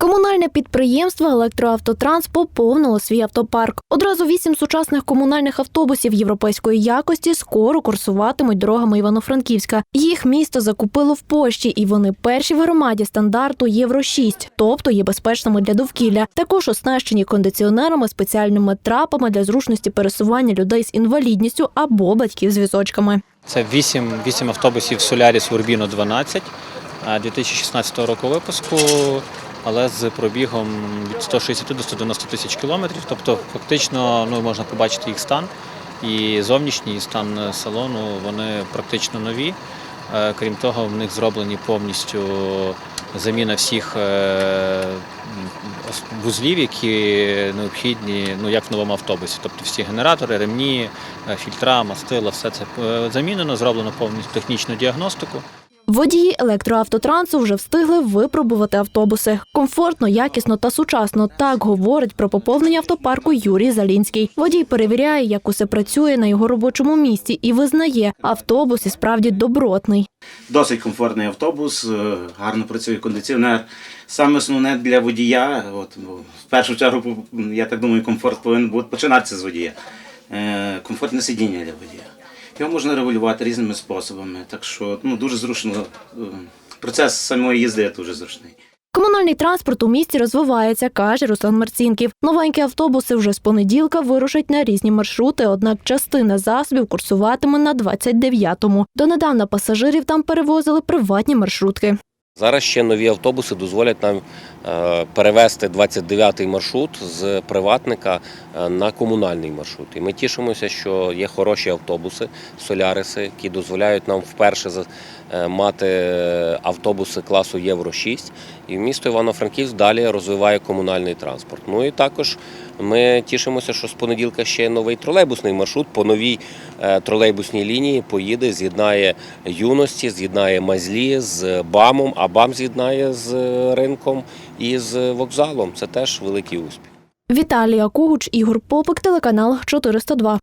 Комунальне підприємство Електроавтотранс поповнило свій автопарк. Одразу вісім сучасних комунальних автобусів європейської якості скоро курсуватимуть дорогами Івано-Франківська. Їх місто закупило в пошті, і вони перші в громаді стандарту Євро 6, тобто є безпечними для довкілля. Також оснащені кондиціонерами, спеціальними трапами для зручності пересування людей з інвалідністю або батьків з візочками. Це 8, 8 автобусів Solaris Urbino 12 а, 2016 року випуску, але з пробігом від 160 до 190 тисяч кілометрів. Тобто, фактично, ну, можна побачити їх стан. І зовнішній стан салону вони практично нові. Е, Крім того, в них зроблені повністю заміна всіх е, вузлів, які необхідні, ну як в новому автобусі. Тобто всі генератори, ремні, е, фільтра, мастила, все це замінено, зроблено повністю технічну діагностику. Водії електроавтотрансу вже встигли випробувати автобуси. Комфортно, якісно та сучасно. Так говорить про поповнення автопарку Юрій Залінський. Водій перевіряє, як усе працює на його робочому місці, і визнає, автобус і справді добротний. Досить комфортний автобус, е, гарно працює кондиціонер. Саме основне для водія, от, в першу чергу, я так думаю, комфорт повинен бути починатися з водія. Е, Комфортне сидіння для водія. Його можна регулювати різними способами, так що ну, дуже зручно. е, Процес самої їзди дуже зручний. Комунальний транспорт у місті розвивається, каже Руслан Марцінків. Новенькі автобуси вже з понеділка вирушать на різні маршрути, однак частина засобів курсуватиме на 29-му. Донедавна пасажирів там перевозили приватні маршрутки. Зараз ще нові автобуси дозволять нам е, перевести 29-й маршрут з приватника е, на комунальний маршрут. І ми тішимося, що є хороші автобуси, соляриси, які дозволяють нам вперше е, мати автобуси класу Євро 6. І місто Івано-Франківськ далі розвиває комунальний транспорт. Ну і також ми тішимося, що з понеділка ще новий тролейбусний маршрут по новій тролейбусній лінії поїде, з'єднає юності, з'єднає Мазлі з БАМом, БАМ з'єднає з ринком і з вокзалом. Це теж великий успіх. Віталія Кугуч, Ігор Попик, телеканал 402.